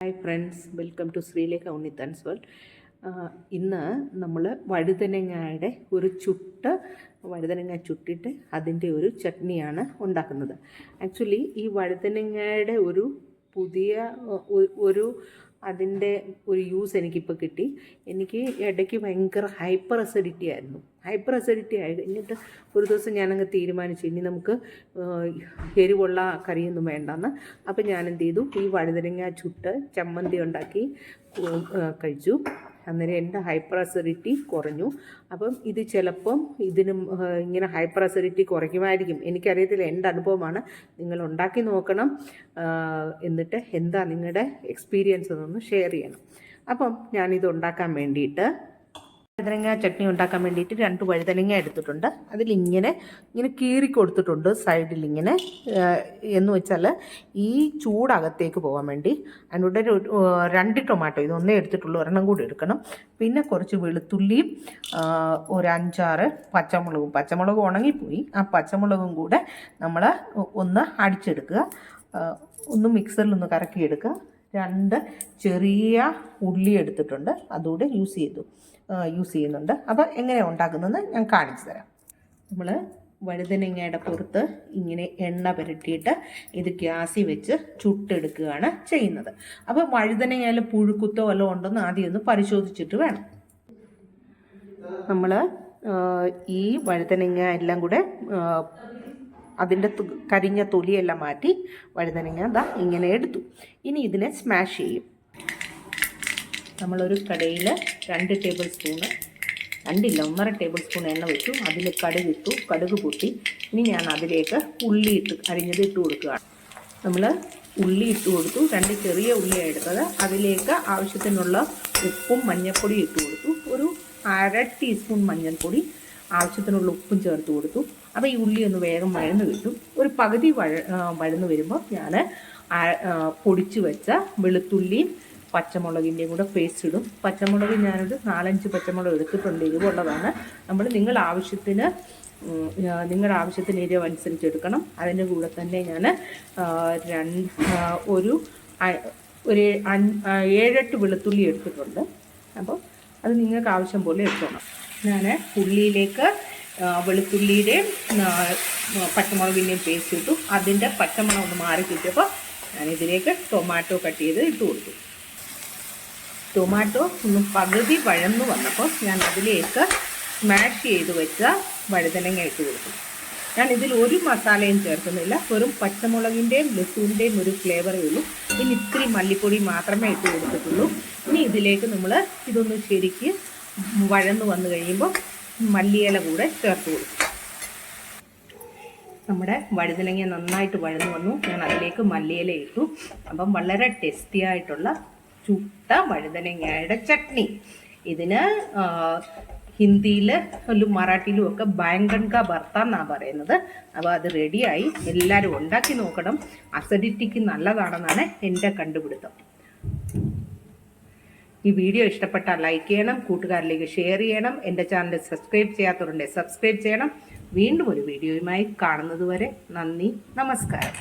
Hi friends welcome to Sreelekha Unnithan's world ഇന്ന് നമ്മൾ വഴുതനങ്ങയുടെ ഒരു ചുട്ട് വഴുതനങ്ങ ചുട്ടിട്ട് അതിന്റെ ഒരു ചട്നിയാണ് ഉണ്ടാക്കുന്നത്. ആക്ച്വലി ഈ വഴുതനങ്ങയുടെ ഒരു പുതിയ ഒരു അതിന്റെ ഒരു യൂസ് എനിക്കിപ്പോൾ കിട്ടി. എനിക്ക് ഇടയ്ക്ക് ഭയങ്കര ഹൈപ്പർ അസിഡിറ്റി ആയിരുന്നു. ഹൈപ്പർ അസിഡിറ്റി ആയി. കഴിഞ്ഞിട്ട് ഒരു ദിവസം ഞാനങ്ങ് തീരുമാനിച്ചു. ഇനി നമുക്ക് എരിവുള്ള കറിയൊന്നും വേണ്ടെന്ന്. അപ്പോൾ ഞാൻ എന്ത് ചെയ്തു ഈ വഴുതനങ്ങ ചുട്ട് ചമ്മന്തി ഉണ്ടാക്കി കഴിച്ചു. അന്നേരം എന്റെ ഹൈപ്പർ അസിഡിറ്റി കുറഞ്ഞു. അപ്പം ഇത് ചിലപ്പം ഇതിനും ഇങ്ങനെ ഹൈപ്പർ അസിഡിറ്റി കുറയ്ക്കുമായിരിക്കും. എനിക്കറിയത്തില്ല എന്റെ അനുഭവമാണ്. നിങ്ങൾ ഉണ്ടാക്കി നോക്കണം എന്നിട്ട് എന്താ നിങ്ങളുടെ എക്സ്പീരിയൻസ് എന്നൊന്ന് ഷെയർ ചെയ്യണം. അപ്പം ഞാനിത് ഉണ്ടാക്കാൻ വേണ്ടിയിട്ട് വഴുതനങ്ങ ചട്നി ഉണ്ടാക്കാൻ വേണ്ടിയിട്ട് രണ്ട് വഴുതനങ്ങ എടുത്തിട്ടുണ്ട്. അതിലിങ്ങനെ ഇങ്ങനെ കീറി കൊടുത്തിട്ടുണ്ട് സൈഡിൽ ഇങ്ങനെ എന്ന് വെച്ചാൽ ഈ ചൂടകത്തേക്ക് പോകാൻ വേണ്ടി അതിന്റെ രണ്ട് ടൊമാറ്റോ ഇതൊന്നേ എടുത്തിട്ടുള്ളൂ ഒരെണ്ണം കൂടി എടുക്കണം. പിന്നെ കുറച്ച് വെളുത്തുള്ളിയും ഒരു അഞ്ചാറ് പച്ചമുളകും. പച്ചമുളക് ഉണങ്ങിപ്പോയി. ആ പച്ചമുളകും കൂടെ നമ്മൾ ഒന്ന് അടിച്ചെടുക്കുക. ഒന്ന് മിക്സറിൽ ഒന്ന് കറക്കിയെടുക്കുക. രണ്ട് ചെറിയ ഉള്ളി എടുത്തിട്ടുണ്ട്. അതുകൂടെ യൂസ് ചെയ്തു. യൂസ് ചെയ്യുന്നുണ്ട്. അപ്പോൾ എങ്ങനെ ഉണ്ടാക്കുന്നതെന്ന് ഞാൻ കാണിച്ചു തരാം. നമ്മൾ വഴുതനങ്ങയുടെ പുറത്ത് ഇങ്ങനെ എണ്ണ പുരട്ടിയിട്ട് ഇത് ഗ്യാസി വെച്ച് ചുട്ടെടുക്കുകയാണ് ചെയ്യുന്നത്. അപ്പോൾ വഴുതനങ്ങയിൽ പുഴുക്കുത്തോ വല്ലതും ഉണ്ടെന്ന് ആദ്യം ഒന്ന് പരിശോധിച്ചിട്ട് വേണം. നമ്മൾ ഈ വഴുതനങ്ങ എല്ലാം കൂടെ അതിന്റെ കരിഞ്ഞ തൊലിയെല്ലാം മാറ്റി വഴുതനങ്ങ ദാ ഇങ്ങനെ എടുത്തു. ഇനി ഇതിനെ സ്മാഷ് ചെയ്യും. നമ്മളൊരു കടയിൽ രണ്ട് ടേബിൾ സ്പൂണ് രണ്ടില്ല ഒന്നര ടേബിൾ സ്പൂൺ എണ്ണ വെച്ചു. അതിൽ കടുക് ഇട്ടു കടുക് പൊട്ടി. ഇനി ഞാൻ അതിലേക്ക് ഉള്ളി ഇട്ട് അരിഞ്ഞത് ഇട്ട് കൊടുക്കുകയാണ്. നമ്മൾ ഉള്ളി ഇട്ട് കൊടുത്തു. രണ്ട് ചെറിയ ഉള്ളിയാണ് എടുത്തത്. അതിലേക്ക് ആവശ്യത്തിനുള്ള ഉപ്പും മഞ്ഞൾപ്പൊടിയും ഇട്ട് കൊടുത്തു. ഒരു അര ടീസ്പൂൺ മഞ്ഞൾപ്പൊടി ആവശ്യത്തിനുള്ള ഉപ്പും ചേർത്ത് കൊടുത്തു. അപ്പോൾ ഈ ഉള്ളി ഒന്ന് വേഗം വഴന്ന് കിട്ടും. ഒരു പകുതി വഴ വഴന്ന് വരുമ്പോൾ ഞാൻ പൊടിച്ച് വെച്ച വെളുത്തുള്ളിയും പച്ചമുളകിന്റെയും കൂടെ പേസ്റ്റ് ഇടും. പച്ചമുളക് ഞാനൊരു നാലഞ്ച് പച്ചമുളക് എടുത്തിട്ടുണ്ട്. എരിവുള്ളതാണ് നമ്മൾ നിങ്ങൾ ആവശ്യത്തിന് നിങ്ങളുടെ ആവശ്യത്തിന് ഏരിയ അനുസരിച്ച് എടുക്കണം. അതിന്റെ കൂടെ തന്നെ ഞാൻ രണ്ട് ഒരു ഒരു ഏഴെട്ട് വെളുത്തുള്ളി എടുത്തിട്ടുണ്ട്. അപ്പോൾ അത് നിങ്ങൾക്ക് ആവശ്യം പോലെ എടുത്തോണം. ഞാൻ ഉള്ളിയിലേക്ക് വെളുത്തുള്ളിയുടെ വെളുത്തുള്ളിയുടെയും പച്ചമുളകിന്റെയും പേസ്റ്റ് ഇട്ടു. അതിന്റെ പച്ചമുളക് ഒന്ന് മാറി കിട്ടിയപ്പോൾ ഞാനിതിലേക്ക് ടൊമാറ്റോ കട്ട് ചെയ്ത് ഇട്ട് കൊടുത്തു. ടൊമാറ്റോ ഒന്ന് പകുതി വഴന്നു വന്നപ്പോൾ ഞാൻ അതിലേക്ക് സ്മാഷ് ചെയ്ത് വെച്ച വഴുതനങ്ങ ഇട്ട് കൊടുത്തു. ഞാൻ ഇതിൽ ഒരു മസാലയും ചേർക്കുന്നില്ല. വെറും പച്ചമുളകിന്റെയും ലസുവിന്റെയും ഒരു ഫ്ലേവറേ ഉള്ളൂ. ഇനി ഇത്തിരി മല്ലിപ്പൊടി മാത്രമേ ഇട്ട് കൊടുത്തിട്ടുള്ളൂ. ഇനി ഇതിലേക്ക് നമ്മൾ ഇതൊന്ന് ശരിക്ക് വഴന്നു വന്നു കഴിയുമ്പോൾ മല്ലിയില കൂടെ ചേർത്ത് കൊടുക്കും. നമ്മുടെ വഴുതനങ്ങ നന്നായിട്ട് വഴന്നു വന്നു. ഞാൻ അതിലേക്ക് മല്ലിയില ഇട്ടു. അപ്പം വളരെ ടേസ്റ്റി ആയിട്ടുള്ള ചുട്ട വഴുതനങ്ങയുടെ ചട്നി. ഇതിന് ഹിന്ദിയിലും മറാഠിയിലും ഒക്കെ ബാങ്കൺ കാ ഭർത്ത എന്നാണ് പറയുന്നത്. അപ്പോൾ അത് റെഡിയായി എല്ലാവരും ഉണ്ടാക്കി നോക്കണം. അസിഡിറ്റിക്ക് നല്ലതാണെന്നാണ് എന്റെ കണ്ടുപിടുത്തം. ഈ വീഡിയോ ഇഷ്ടപ്പെട്ടാൽ ലൈക്ക് ചെയ്യണം കൂട്ടുകാരിലേക്ക് ഷെയർ ചെയ്യണം എന്റെ ചാനൽ സബ്സ്ക്രൈബ് ചെയ്യാത്തവരുണ്ടെങ്കിൽ സബ്സ്ക്രൈബ് ചെയ്യണം. വീണ്ടും ഒരു വീഡിയോയുമായി കാണുന്നതുവരെ നന്ദി നമസ്കാരം.